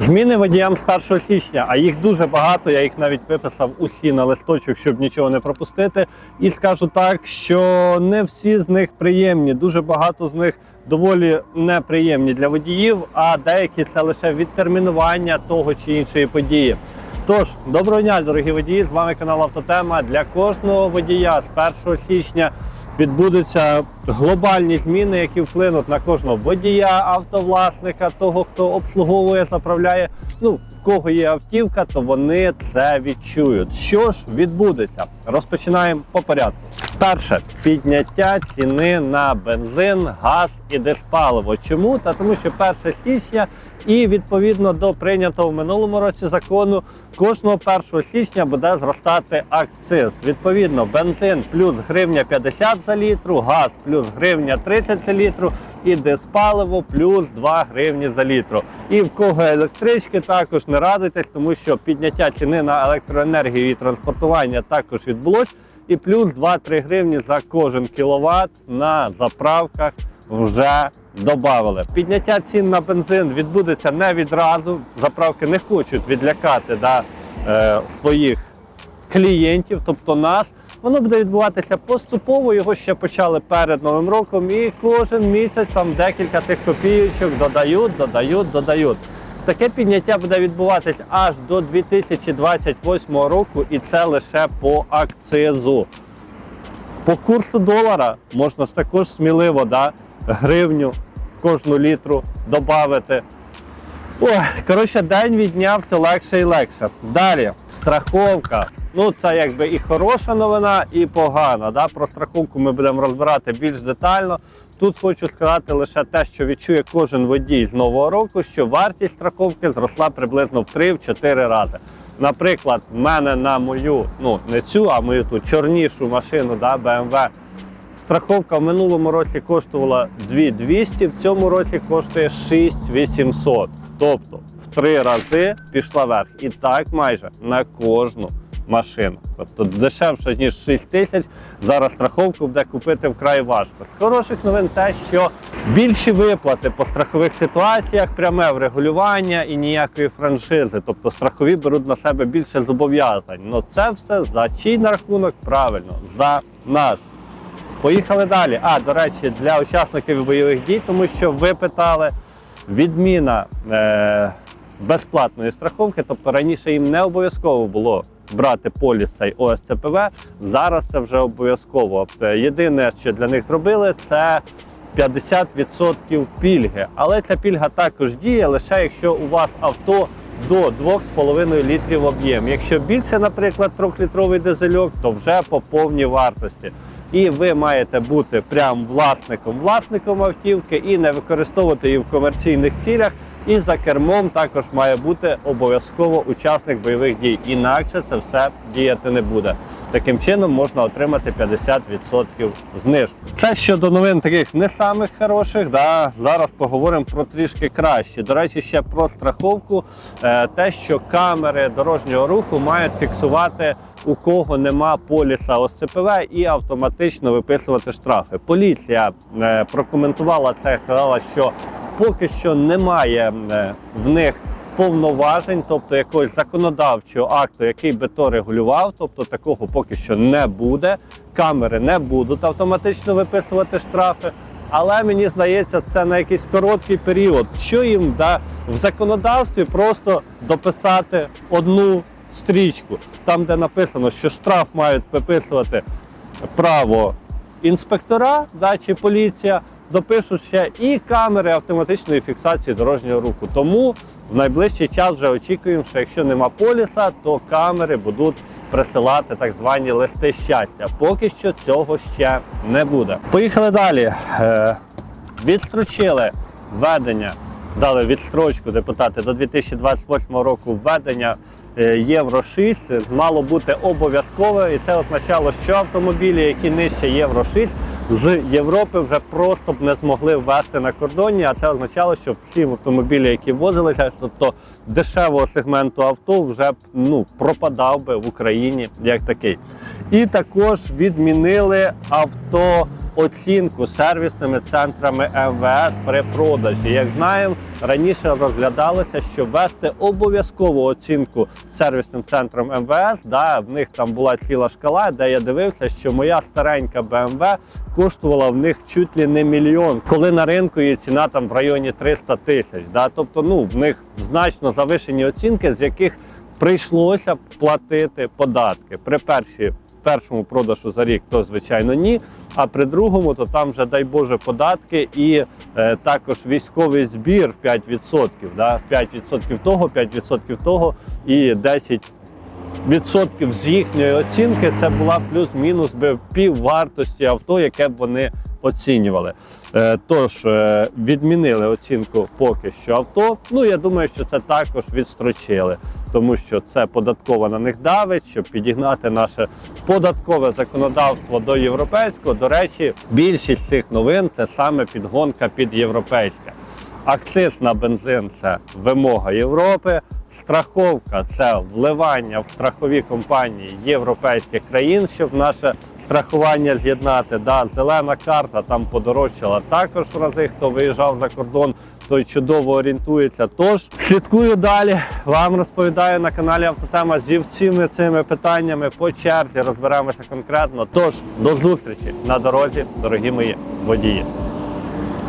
Зміни водіям з 1 січня, а їх дуже багато. Я їх навіть виписав усі на листочок, щоб нічого не пропустити. І скажу так, що не всі з них приємні. Дуже багато з них доволі неприємні для водіїв, а деякі це лише відтермінування того чи іншої події. Тож, доброго дня, дорогі водії! З вами канал Автотема. Для кожного водія з 1 січня відбудуться глобальні зміни, які вплинуть на кожного водія, автовласника, того, хто обслуговує, заправляє. Ну, в кого є автівка, то вони це відчують. Що ж відбудеться? Розпочинаємо по порядку. Перше підняття ціни на бензин, газ і диспаливо. Чому? Та тому, що 1 січня і відповідно до прийнятого в минулому році закону кожного 1 січня буде зростати акциз. Відповідно, бензин плюс гривня 50 за літру, газ плюс гривня 30 за літру і диспаливо плюс 2 гривні за літру. І в кого електрички також не радуйтесь, тому що підняття ціни на електроенергію і транспортування також відбулось. І плюс 2-3 гривні за кожен кіловат на заправках вже додали. Підняття цін на бензин відбудеться не відразу. Заправки не хочуть відлякати да, е, своїх клієнтів, тобто нас. Воно буде відбуватися поступово. Його ще почали перед новим роком, і кожен місяць там декілька тих копійочок додають, додають, додають. Таке підняття буде відбуватись аж до 2028 року, і це лише по акцизу. По курсу долара можна ж також сміливо да, гривню в кожну літру додати. Коротше, день від дня все легше і легше. Далі, страховка. Ну, це якби і хороша новина, і погана. Да? Про страховку ми будемо розбирати більш детально. Тут хочу сказати лише те, що відчує кожен водій з нового року, що вартість страховки зросла приблизно в 3-4 рази. Наприклад, в мене на мою, ну не цю, а мою ту чорнішу машину, да, BMW, Страховка в минулому році коштувала 2200, в цьому році коштує 6800. Тобто в три рази пішла вверх. І так майже на кожну машину. Тобто дешевше, ніж 6 тисяч. Зараз страховку буде купити вкрай важко. З хороших новин те, що більші виплати по страхових ситуаціях, пряме врегулювання і ніякої франшизи. Тобто страхові беруть на себе більше зобов'язань. Ну це все за чий на рахунок правильно, за наш. Поїхали далі. А, до речі, для учасників бойових дій, тому що ви питали, відміна е, безплатної страховки, тобто раніше їм не обов'язково було брати поліс цей ОСЦПВ, зараз це вже обов'язково. Е, Єдине, що для них зробили, це 50% пільги. Але ця пільга також діє лише якщо у вас авто до 2,5 літрів об'єм. Якщо більше, наприклад, 3-літровий дизельок, то вже по повній вартості. І ви маєте бути прям власником власником автівки і не використовувати її в комерційних цілях. І за кермом також має бути обов'язково учасник бойових дій. Інакше це все діяти не буде. Таким чином можна отримати 50% знижку. Це щодо новин таких не самих хороших. Да? Зараз поговоримо про трішки кращі. До речі, ще про страховку. Е, Те, що камери дорожнього руху мають фіксувати. У кого нема поліса ОСЦПВ і автоматично виписувати штрафи. Поліція е, прокоментувала це, сказала, що поки що немає е, в них повноважень, тобто якогось законодавчого акту, який би то регулював, тобто такого поки що не буде. Камери не будуть автоматично виписувати штрафи. Але мені здається, це на якийсь короткий період. Що їм да, в законодавстві просто дописати одну стрічку, там, де написано, що штраф мають виписувати право інспектора да, чи поліція, допишуть ще і камери автоматичної фіксації дорожнього руху. Тому в найближчий час вже очікуємо, що якщо нема поліса, то камери будуть присилати так звані листи щастя. Поки що цього ще не буде. Поїхали далі. Е, відстрочили введення. Дали відстрочку депутати до 2028 року введення е, Євро 6 мало бути обов'язкове, і це означало, що автомобілі, які нижче Євро 6, з Європи вже просто б не змогли ввести на кордоні. А це означало, що всі автомобілі, які ввозилися, тобто дешевого сегменту авто, вже б ну пропадав би в Україні як такий. І також відмінили авто. Оцінку сервісними центрами МВС при продажі. Як знаємо, раніше розглядалося, що ввести обов'язкову оцінку сервісним центром МВС. Да, в них там була ціла шкала, де я дивився, що моя старенька BMW коштувала в них чуть ли не мільйон, коли на ринку її ціна там в районі 300 тисяч. Да, тобто, ну в них значно завишені оцінки, з яких прийшлося платити податки при першій першому продажу за рік, то звичайно ні. А при другому, то там вже дай Боже податки і е, також військовий збір в 5%. Да? 5% того, 5% того і 10 відсотків з їхньої оцінки це була плюс-мінус би пів вартості авто, яке б вони оцінювали. Е, Тож е, відмінили оцінку поки що авто. Ну я думаю, що це також відстрочили, тому що це податково на них давить, щоб підігнати наше податкове законодавство до європейського. До речі, більшість цих новин це саме підгонка під європейське. Акциз на бензин це вимога Європи. Страховка це вливання в страхові компанії європейських країн, щоб наше страхування з'єднати. Да, зелена карта там подорожчала також в рази. Хто виїжджав за кордон, той чудово орієнтується. Тож слідкую далі. Вам розповідаю на каналі Автотема зі всіми цими питаннями по черзі. Розберемося конкретно. Тож до зустрічі на дорозі, дорогі мої водії.